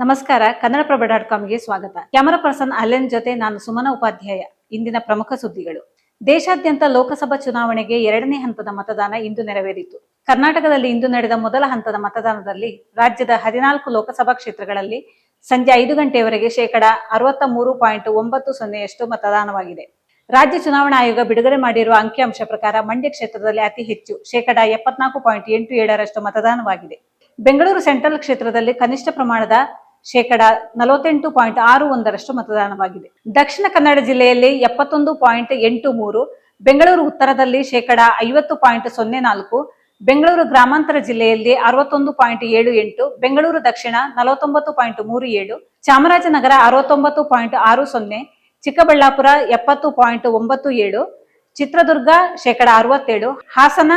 ನಮಸ್ಕಾರ, ಕನ್ನಡಪ್ರಭ ಡಾಟ್ ಕಾಮ್ಗೆ ಸ್ವಾಗತ. Camera person Allen ಜೊತೆ ನಾನು ಸುಮನ ಉಪಾಧ್ಯಾಯ. ಇಂದಿನ ಪ್ರಮುಖ ಸುದ್ದಿಗಳು. ದೇಶಾದ್ಯಂತ ಲೋಕಸಭಾ ಚುನಾವಣೆಗೆ ಎರಡನೇ ಹಂತದ ಮತದಾನ ಇಂದು ನೆರವೇರಿತು. ಕರ್ನಾಟಕದಲ್ಲಿ ಇಂದು ನಡೆದ ಮೊದಲ ಹಂತದ ಮತದಾನದಲ್ಲಿ ರಾಜ್ಯದ ಹದಿನಾಲ್ಕು ಲೋಕಸಭಾ ಕ್ಷೇತ್ರಗಳಲ್ಲಿ ಸಂಜೆ ಐದು ಗಂಟೆಯವರೆಗೆ ಶೇಕಡ ಅರವತ್ತ ಮೂರು ಪಾಯಿಂಟ್ ಒಂಬತ್ತು ಸೊನ್ನೆಯಷ್ಟು ಮತದಾನವಾಗಿದೆ. ರಾಜ್ಯ ಚುನಾವಣಾ ಆಯೋಗ ಬಿಡುಗಡೆ ಮಾಡಿರುವ ಅಂಕಿಅಂಶ ಪ್ರಕಾರ ಮಂಡ್ಯ ಕ್ಷೇತ್ರದಲ್ಲಿ ಅತಿ ಹೆಚ್ಚು ಶೇಕಡ ಎಪ್ಪತ್ನಾಲ್ಕು ಪಾಯಿಂಟ್ ಎಂಟು ಏಳರಷ್ಟು ಮತದಾನವಾಗಿದೆ. ಬೆಂಗಳೂರು ಸೆಂಟ್ರಲ್ ಕ್ಷೇತ್ರದಲ್ಲಿ ಕನಿಷ್ಠ ಪ್ರಮಾಣದ ಶೇಕಡ ನಲವತ್ತೆಂಟು ಪಾಯಿಂಟ್ ಆರು ಒಂದರಷ್ಟು ಮತದಾನವಾಗಿದೆ. ದಕ್ಷಿಣ ಕನ್ನಡ ಜಿಲ್ಲೆಯಲ್ಲಿ ಎಪ್ಪತ್ತೊಂದು ಪಾಯಿಂಟ್ ಎಂಟು ಮೂರು, ಬೆಂಗಳೂರು ಉತ್ತರದಲ್ಲಿ ಶೇಕಡ ಐವತ್ತು ಪಾಯಿಂಟ್ ಸೊನ್ನೆ ನಾಲ್ಕು, ಬೆಂಗಳೂರು ಗ್ರಾಮಾಂತರ ಜಿಲ್ಲೆಯಲ್ಲಿ ಅರವತ್ತೊಂದು ಪಾಯಿಂಟ್ ಏಳು ಎಂಟು, ಬೆಂಗಳೂರು ದಕ್ಷಿಣ ನಲವತ್ತೊಂಬತ್ತು ಪಾಯಿಂಟ್ ಮೂರು ಏಳು, ಚಾಮರಾಜನಗರ ಅರವತ್ತೊಂಬತ್ತು ಪಾಯಿಂಟ್ ಆರು ಸೊನ್ನೆ, ಚಿಕ್ಕಬಳ್ಳಾಪುರ ಎಪ್ಪತ್ತು ಪಾಯಿಂಟ್ ಒಂಬತ್ತು ಏಳು, ಚಿತ್ರದುರ್ಗ ಶೇಕಡ ಅರವತ್ತೇಳು, ಹಾಸನ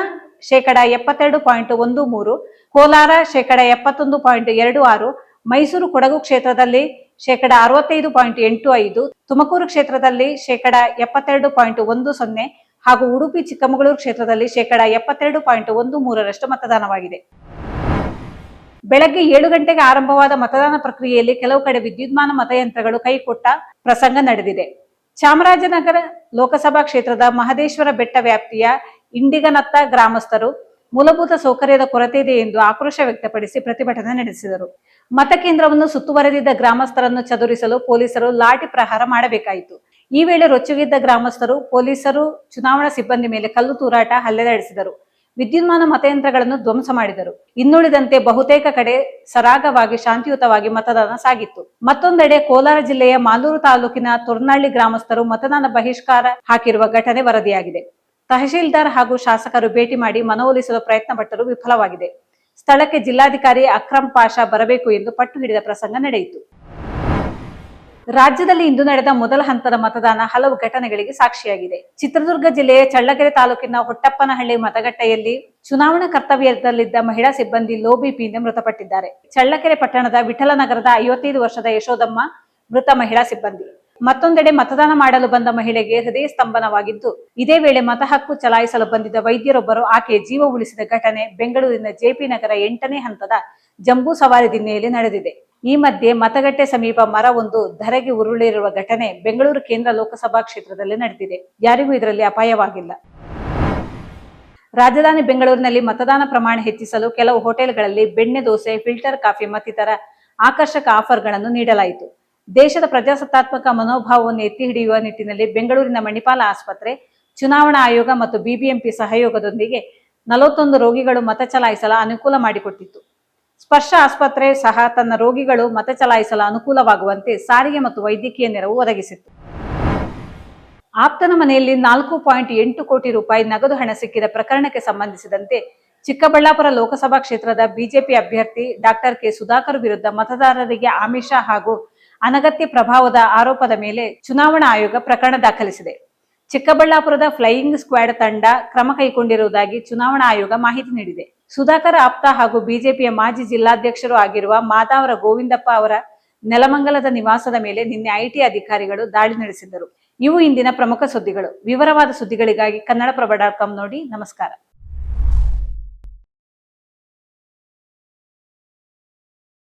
ಶೇಕಡ ಎಪ್ಪತ್ತೆರಡು ಪಾಯಿಂಟ್ ಒಂದು ಮೂರು, ಕೋಲಾರ ಶೇಕಡ ಎಪ್ಪತ್ತೊಂದು ಪಾಯಿಂಟ್ ಎರಡು ಆರು ಮೈಸೂರು ಕೊಡಗು ಕ್ಷೇತ್ರದಲ್ಲಿ ಶೇಕಡ ಅರವತ್ತೈದು ಪಾಯಿಂಟ್ ಎಂಟು ಐದು, ತುಮಕೂರು ಕ್ಷೇತ್ರದಲ್ಲಿ ಶೇಕಡ ಎಪ್ಪತ್ತೆರಡು ಪಾಯಿಂಟ್ ಒಂದು ಸೊನ್ನೆ ಹಾಗೂ ಉಡುಪಿ ಚಿಕ್ಕಮಗಳೂರು ಕ್ಷೇತ್ರದಲ್ಲಿ ಶೇಕಡ ಎಪ್ಪತ್ತೆರಡು ಪಾಯಿಂಟ್ ಒಂದು ಮೂರರಷ್ಟು ಮತದಾನವಾಗಿದೆ. ಬೆಳಗ್ಗೆ ಏಳು ಗಂಟೆಗೆ ಆರಂಭವಾದ ಮತದಾನ ಪ್ರಕ್ರಿಯೆಯಲ್ಲಿ ಕೆಲವು ಕಡೆ ವಿದ್ಯುನ್ಮಾನ ಮತಯಂತ್ರಗಳು ಕೈಕೊಟ್ಟ ಪ್ರಸಂಗ ನಡೆದಿದೆ. ಚಾಮರಾಜನಗರ ಲೋಕಸಭಾ ಕ್ಷೇತ್ರದ ಮಹದೇಶ್ವರ ಬೆಟ್ಟ ವ್ಯಾಪ್ತಿಯ ಇಂಡಿಗನತ್ತ ಗ್ರಾಮಸ್ಥರು ಮೂಲಭೂತ ಸೌಕರ್ಯದ ಕೊರತೆ ಇದೆ ಎಂದು ಆಕ್ರೋಶ ವ್ಯಕ್ತಪಡಿಸಿ ಪ್ರತಿಭಟನೆ ನಡೆಸಿದರು. ಮತಕೇಂದ್ರವನ್ನು ಸುತ್ತುವರೆದಿದ್ದ ಗ್ರಾಮಸ್ಥರನ್ನು ಚದುರಿಸಲು ಪೊಲೀಸರು ಲಾಠಿ ಪ್ರಹಾರ ಮಾಡಬೇಕಾಯಿತು. ಈ ವೇಳೆ ರೊಚ್ಚುಗಿದ್ದ ಗ್ರಾಮಸ್ಥರು ಪೊಲೀಸರು ಚುನಾವಣಾ ಸಿಬ್ಬಂದಿ ಮೇಲೆ ಕಲ್ಲು ತೂರಾಟ, ಹಲ್ಲೆ ನಡೆಸಿದರು. ವಿದ್ಯುನ್ಮಾನ ಮತಯಂತ್ರಗಳನ್ನು ಧ್ವಂಸ ಮಾಡಿದರು. ಇನ್ನುಳಿದಂತೆ ಬಹುತೇಕ ಕಡೆ ಸರಾಗವಾಗಿ, ಶಾಂತಿಯುತವಾಗಿ ಮತದಾನ ಸಾಗಿತ್ತು. ಮತ್ತೊಂದೆಡೆ ಕೋಲಾರ ಜಿಲ್ಲೆಯ ಮಾಲೂರು ತಾಲೂಕಿನ ತುರ್ನಳ್ಳಿ ಗ್ರಾಮಸ್ಥರು ಮತದಾನ ಬಹಿಷ್ಕಾರ ಹಾಕಿರುವ ಘಟನೆ ವರದಿಯಾಗಿದೆ. ತಹಶೀಲ್ದಾರ್ ಹಾಗೂ ಶಾಸಕರು ಭೇಟಿ ಮಾಡಿ ಮನವೊಲಿಸಲು ಪ್ರಯತ್ನ ಪಟ್ಟರೂ ವಿಫಲವಾಗಿದೆ. ಸ್ಥಳಕ್ಕೆ ಜಿಲ್ಲಾಧಿಕಾರಿ ಅಕ್ರಮ್ ಪಾಷಾ ಬರಬೇಕು ಎಂದು ಪಟ್ಟು ಹಿಡಿದ ಪ್ರಸಂಗ ನಡೆಯಿತು. ರಾಜ್ಯದಲ್ಲಿ ಇಂದು ನಡೆದ ಮೊದಲ ಹಂತದ ಮತದಾನ ಹಲವು ಘಟನೆಗಳಿಗೆ ಸಾಕ್ಷಿಯಾಗಿದೆ. ಚಿತ್ರದುರ್ಗ ಜಿಲ್ಲೆಯ ಚಳ್ಳಕೆರೆ ತಾಲೂಕಿನ ಹೊಟ್ಟಪ್ಪನಹಳ್ಳಿ ಮತಗಟ್ಟೆಯಲ್ಲಿ ಚುನಾವಣಾ ಕರ್ತವ್ಯದಲ್ಲಿದ್ದ ಮಹಿಳಾ ಸಿಬ್ಬಂದಿ ಲೋಬಿಪಿಯಿಂದ ಮೃತಪಟ್ಟಿದ್ದಾರೆ. ಚಳ್ಳಕೆರೆ ಪಟ್ಟಣದ ವಿಠಲನಗರದ ಐವತ್ತೈದು ವರ್ಷದ ಯಶೋದಮ್ಮ ಮೃತ ಮಹಿಳಾ ಸಿಬ್ಬಂದಿ. ಮತ್ತೊಂದೆಡೆ ಮತದಾನ ಮಾಡಲು ಬಂದ ಮಹಿಳೆಗೆ ಹೃದಯ ಸ್ತಂಭನವಾಗಿದ್ದು, ಇದೇ ವೇಳೆ ಮತ ಹಕ್ಕು ಚಲಾಯಿಸಲು ಬಂದಿದ್ದ ವೈದ್ಯರೊಬ್ಬರು ಆಕೆ ಜೀವ ಉಳಿಸಿದ ಘಟನೆ ಬೆಂಗಳೂರಿನ ಜೆಪಿ ನಗರ ಎಂಟನೇ ಹಂತದ ಜಂಬೂ ಸವಾರಿ ದಿನ್ನೆಯಲ್ಲಿ ನಡೆದಿದೆ. ಈ ಮಧ್ಯೆ ಮತಗಟ್ಟೆ ಸಮೀಪ ಮರವೊಂದು ಧರೆಗೆ ಉರುಳಿರುವ ಘಟನೆ ಬೆಂಗಳೂರು ಕೇಂದ್ರ ಲೋಕಸಭಾ ಕ್ಷೇತ್ರದಲ್ಲಿ ನಡೆದಿದೆ. ಯಾರಿಗೂ ಇದರಲ್ಲಿ ಅಪಾಯವಾಗಿಲ್ಲ. ರಾಜಧಾನಿ ಬೆಂಗಳೂರಿನಲ್ಲಿ ಮತದಾನ ಪ್ರಮಾಣ ಹೆಚ್ಚಿಸಲು ಕೆಲವು ಹೋಟೆಲ್ಗಳಲ್ಲಿ ಬೆಣ್ಣೆ ದೋಸೆ, ಫಿಲ್ಟರ್ ಕಾಫಿ ಮತ್ತಿತರ ಆಕರ್ಷಕ ಆಫರ್ಗಳನ್ನು ನೀಡಲಾಯಿತು. ದೇಶದ ಪ್ರಜಾಸತ್ತಾತ್ಮಕ ಮನೋಭಾವವನ್ನು ಎತ್ತಿ ಹಿಡಿಯುವ ನಿಟ್ಟಿನಲ್ಲಿ ಬೆಂಗಳೂರಿನ ಮಣಿಪಾಲ ಆಸ್ಪತ್ರೆ, ಚುನಾವಣಾ ಆಯೋಗ ಮತ್ತು ಬಿಬಿಎಂಪಿ ಸಹಯೋಗದೊಂದಿಗೆ ನಲವತ್ತೊಂದು ರೋಗಿಗಳು ಮತ ಚಲಾಯಿಸಲು ಅನುಕೂಲ ಮಾಡಿಕೊಟ್ಟಿತ್ತು. ಸ್ಪರ್ಶ ಆಸ್ಪತ್ರೆ ಸಹ ತನ್ನ ರೋಗಿಗಳು ಮತ ಚಲಾಯಿಸಲು ಅನುಕೂಲವಾಗುವಂತೆ ಸಾರಿಗೆ ಮತ್ತು ವೈದ್ಯಕೀಯ ನೆರವು ಒದಗಿಸಿತ್ತು. ಆಪ್ತನ ಮನೆಯಲ್ಲಿ ನಾಲ್ಕು ಪಾಯಿಂಟ್ ಎಂಟು ಕೋಟಿ ರೂಪಾಯಿ ನಗದು ಹಣ ಸಿಕ್ಕಿದ ಪ್ರಕರಣಕ್ಕೆ ಸಂಬಂಧಿಸಿದಂತೆ ಚಿಕ್ಕಬಳ್ಳಾಪುರ ಲೋಕಸಭಾ ಕ್ಷೇತ್ರದ ಬಿಜೆಪಿ ಅಭ್ಯರ್ಥಿ ಡಾಕ್ಟರ್ ಕೆ ಸುಧಾಕರ್ ವಿರುದ್ಧ ಮತದಾರರಿಗೆ ಆಮಿಷ ಹಾಗೂ ಅನಗತ್ಯ ಪ್ರಭಾವದ ಆರೋಪದ ಮೇಲೆ ಚುನಾವಣಾ ಆಯೋಗ ಪ್ರಕರಣ ದಾಖಲಿಸಿದೆ. ಚಿಕ್ಕಬಳ್ಳಾಪುರದ ಫ್ಲೈಯಿಂಗ್ ಸ್ಕ್ವಾಡ್ ತಂಡ ಕ್ರಮ ಕೈಗೊಂಡಿರುವುದಾಗಿ ಚುನಾವಣಾ ಆಯೋಗ ಮಾಹಿತಿ ನೀಡಿದೆ. ಸುಧಾಕರ್ ಆಪ್ತ ಹಾಗೂ ಬಿಜೆಪಿಯ ಮಾಜಿ ಜಿಲ್ಲಾಧ್ಯಕ್ಷರು ಆಗಿರುವ ಮಾದಾವರ ಗೋವಿಂದಪ್ಪ ಅವರ ನೆಲಮಂಗಲದ ನಿವಾಸದ ಮೇಲೆ ನಿನ್ನೆ ಐಟಿ ಅಧಿಕಾರಿಗಳು ದಾಳಿ ನಡೆಸಿದ್ದರು. ಇವು ಇಂದಿನ ಪ್ರಮುಖ ಸುದ್ದಿಗಳು. ವಿವರವಾದ ಸುದ್ದಿಗಳಿಗಾಗಿ ಕನ್ನಡಪ್ರಭ ಡಾಟ್ ಕಾಂ ನೋಡಿ. ನಮಸ್ಕಾರ.